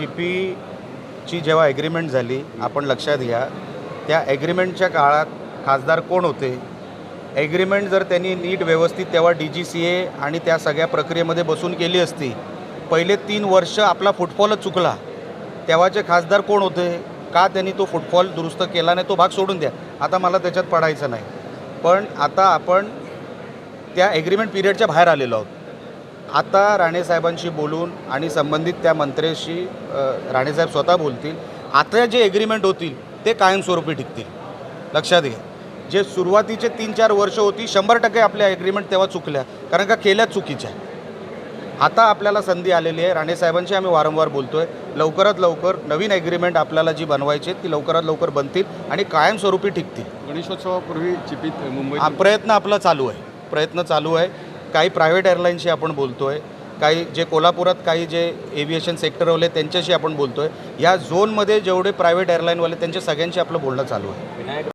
चिपीची जेव्हा ॲग्रीमेंट झाली आपण लक्षात घ्या त्या ॲग्रीमेंटच्या काळात खासदार कोण होते? ॲग्रीमेंट जर त्यांनी नीट व्यवस्थित तेव्हा डी जी सी ए आणि त्या सगळ्या प्रक्रियेमध्ये बसून केली असती पहिले तीन वर्ष आपला फुटफॉलच चुकला. तेव्हाचे खासदार कोण होते? का त्यांनी तो फुटफॉल दुरुस्त केला नाही तो भाग सोडून द्या. आता मला त्याच्यात पडायचं नाही. पण आता आपण त्या ॲग्रीमेंट पिरियडच्या बाहेर आलेलो आहोत. आता राणेसाहेबांशी बोलून आणि संबंधित त्या मंत्र्याशी राणेसाहेब स्वतः बोलतील. आता जे ॲग्रीमेंट होतील ते कायमस्वरूपी टिकतील. लक्षात घ्या. जे सुरुवातीचे तीन चार वर्ष होती शंभर टक्के आपल्या ॲग्रीमेंट तेव्हा चुकल्या. कारण का केल्या चुकीच्या. आता आपल्याला संधी आलेली आहे. राणेसाहेबांशी आम्ही वारंवार बोलतो आहे लवकरात लवकर नवीन ॲग्रीमेंट आपल्याला जी बनवायची ती लवकरात लवकर बनतील आणि कायमस्वरूपी टिकतील. गणेशोत्सवापूर्वी चिपीत मुंबईत हा प्रयत्न आपला चालू आहे. प्रयत्न चालू आहे. काही प्रायव्हेट एअरलाईनशी आपण बोलतो आहे काही जे कोल्हापुरात काही जे एव्हिएशन सेक्टरवाले त्यांच्याशी आपण बोलतो आहे या झोनमध्ये जेवढे प्रायव्हेट एअरलाईनवाले त्यांच्या सगळ्यांशी आपलं बोलणं चालू आहे.